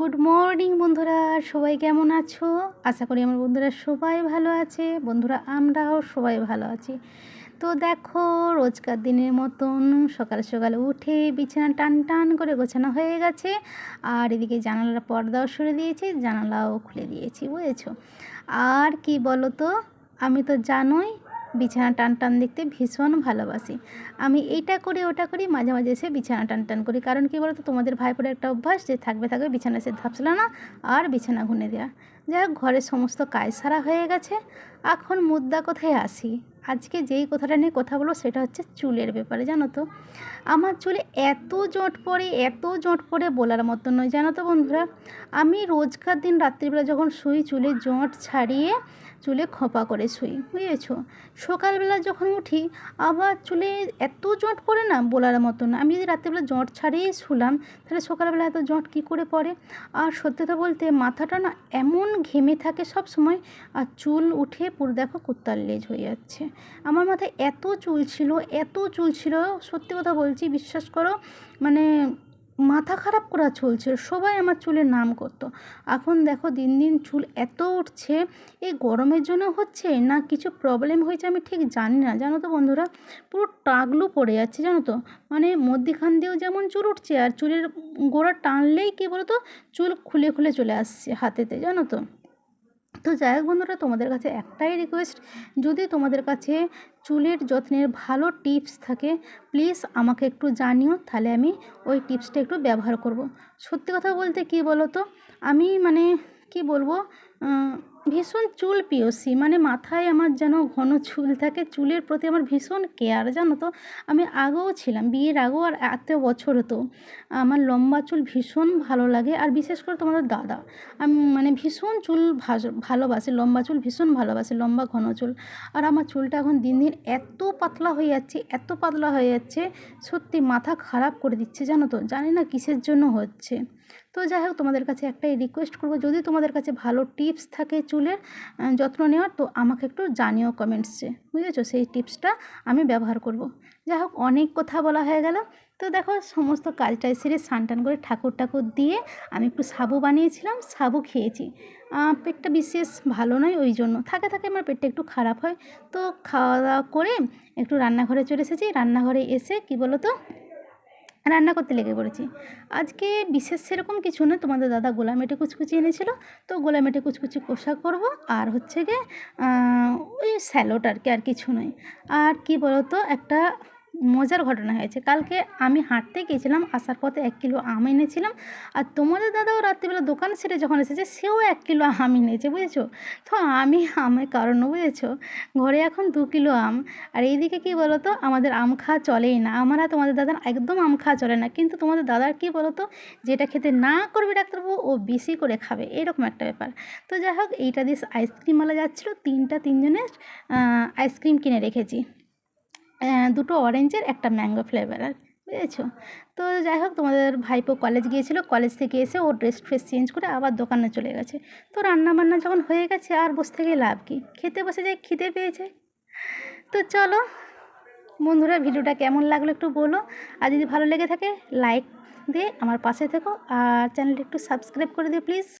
Good morning বন্ধুরা। সবাই কেমন আছো? আশা করি আমার বন্ধুরা সবাই ভালো আছে। বন্ধুরা, আমরাও সবাই ভালো আছি। তো দেখো, রোজকার দিনের মতন সকাল সকাল উঠে বিছানা টান টান করে গোছানো হয়ে গেছে। আর এদিকে জানালার পর্দাও সরে দিয়েছি, জানালাও খুলে দিয়েছি, বুঝেছ? আর কি বলো তো আমি তো জানোই বিছানা টান টান দেখতে ভীষণ ভালোবাসি। আমি এইটা করি, ওটা করি, মাঝে মাঝে এসে বিছানা টান টান করি। কারণ কী বলতো, তোমাদের ভাইপোর একটা অভ্যাস যে থাকবে থাকবে বিছানা এসে ধাপছিল না আর বিছানা ঘুনে দেওয়া। যাই হোক, ঘরের সমস্ত কাজ সারা হয়ে গেছে। এখন মুদ্রা কোথায় আসি? আজকে যেই কথাটা নিয়ে কথা বলব সেটা হচ্ছে চুলের ব্যাপারে, জানো তো? আমার চুলে এত জট পড়ে, এত জট পড়ে বলার মতো নয়, জানো তো বন্ধুরা? আমি রোজকার দিন রাত্রিবেলা যখন শুই, চুলে জট ছাড়িয়ে চুলে খোপা করে শুই, বুঝেছ? সকালবেলা যখন উঠি, আবার চুলে এত জট পড়ে না বলার মতো না। আমি যদি রাত্রিবেলা জট ছাড়িয়েই শুলাম, তাহলে সকালবেলা এত জট কী করে পড়ে? আর সত্যি কথা বলতে মাথাটা না এমন ঘেমে থাকে সব সময় আর চুল উঠে পুরো দেখো কুত্তার লেজ হয়ে যাচ্ছে। আমার মাথায় এত চুল ছিল, এত চুল ছিল, সত্যি কথা বলছি, বিশ্বাস করো মানে মাথা খারাপ করা চলছিল সবাই আমার চুলের নাম করতো। এখন দেখো দিন দিন চুল এত উঠছে, এই গরমের জন্য হচ্ছে না কিছু প্রবলেম হয়েছে আমি ঠিক জানি না। জানো তো বন্ধুরা, পুরো টাগলু পড়ে যাচ্ছে, জানো তো? মানে মধ্যিখান দিয়েও যেমন চুল উঠছে, আর চুলের গোড়া টানলেই কী বলো তো চুল খুলে খুলে চলে আসছে হাতেতে, জানো তো? তো যাই হোক বন্ধুরা, তোমাদের কাছে একটাই রিকোয়েস্ট যদি তোমাদের কাছে চুলের যত্নের ভালো টিপস থাকে প্লিজ আমাকে একটু জানিও, তাহলে আমি ওই টিপসটা একটু ব্যবহার করব। সত্যি কথা বলতে কি বলো তো আমি মানে কি বলব ভীষণ চুল পিওসি। মানে মাথায় আমার যেন ঘন চুল থাকে, চুলের প্রতি আমার ভীষণ কেয়ার, জানো তো? আমি আগেও ছিলাম, বিয়ের আগেও আর এত বছর হতো আমার লম্বা চুল ভীষণ ভালো লাগে, আর বিশেষ করে তোমাদের দাদা। আমি মানে ভীষণ চুল ভালোবাসে, লম্বা চুল ভীষণ ভালোবাসে, লম্বা ঘন চুল। আর আমার চুলটা এখন দিন দিন এত পাতলা হয়ে যাচ্ছে, এত পাতলা হয়ে যাচ্ছে, সত্যি মাথা খারাপ করে দিচ্ছে, জানো তো? জানি না কিসের জন্য হচ্ছে। তো যাই হোক, তোমাদের কাছে একটাই রিকোয়েস্ট করব, যদি তোমাদের কাছে ভালো টিপস থাকে চুলের যত্ন নেওয়ার, তো আমাকে একটু জানিও কমেন্টসে বুঝেছ? সেই টিপসটা আমি ব্যবহার করব। যাই হোক, অনেক কথা বলা হয়ে গেল। তো দেখো, সমস্ত কাজটাই সেরে স্নান করে ঠাকুর ঠাকুর দিয়ে আমি একটু সাবু বানিয়েছিলাম, সাবু খেয়েছি। পেটটা বিশেষ ভালো নয় ওই জন্য। থাকে থাকে আমার পেটটা একটু খারাপ হয়। তো খাওয়া দাওয়া করে একটু রান্নাঘরে চলে এসেছি। রান্নাঘরে এসে কি বলো তো রান্না করতে লেগে পড়েছি। আজকে বিশেষ সেরকম কিছু না, তোমাদের দাদা গোলামেটে কুচকুচি এনেছিল। তো গোলামেটে কুচকুচি কষা করব, আর হচ্ছে গিয়ে ওই স্যালোড আর কি, আর কিছু নয়। আর কি বলতো, একটা মজার ঘটনা হয়েছে। কালকে আমি হাঁটতে গিয়েছিলাম, আসার পথে এক কিলো আম এনেছিলাম। আর তোমাদের দাদাও রাত্রিবেলা দোকান সেরে যখন এসেছে, সেও এক কিলো আম এনেছে, বুঝেছ? তো আমি আমের কারণ বুঝেছ? ঘরে এখন দু কিলো আম। আর এইদিকে কী বলো তো আমাদের আম খাওয়া চলেই না। আমরা তোমাদের দাদার একদম আম খাওয়া চলে না। কিন্তু তোমাদের দাদার কী বলো তো যেটা খেতে না করবে ডাক্তারবাবু, ও বেশি করে খাবে। এরকম একটা ব্যাপার। তো যাই হোক, এইটা দিয়ে আইসক্রিমওয়ালা যাচ্ছিল। তিনটা তিনজনের আইসক্রিম কিনে রেখেছি। দুটো অরেঞ্জের একটা ম্যাঙ্গো ফ্লেভারের বুঝেছ? তো যাই হোক, তোমাদের ভাইপো কলেজ গিয়েছিল কলেজ থেকে এসে ও ড্রেস ফ্রেস চেঞ্জ করে আবার দোকানে চলে গেছে। তো রান্না বান্না যখন হয়ে গেছে, আর বসে থেকে লাভ কী? খেতে বসে যায় খিদে পেয়েছে। তো চলো, বন্ধুরা, ভিডিওটা কেমন লাগল একটু বলো। আর যদি ভালো লেগে থাকে লাইক দিয়ে আমার পাশে থেকো। আর চ্যানেলটা একটু সাবস্ক্রাইব করে দিও প্লিজ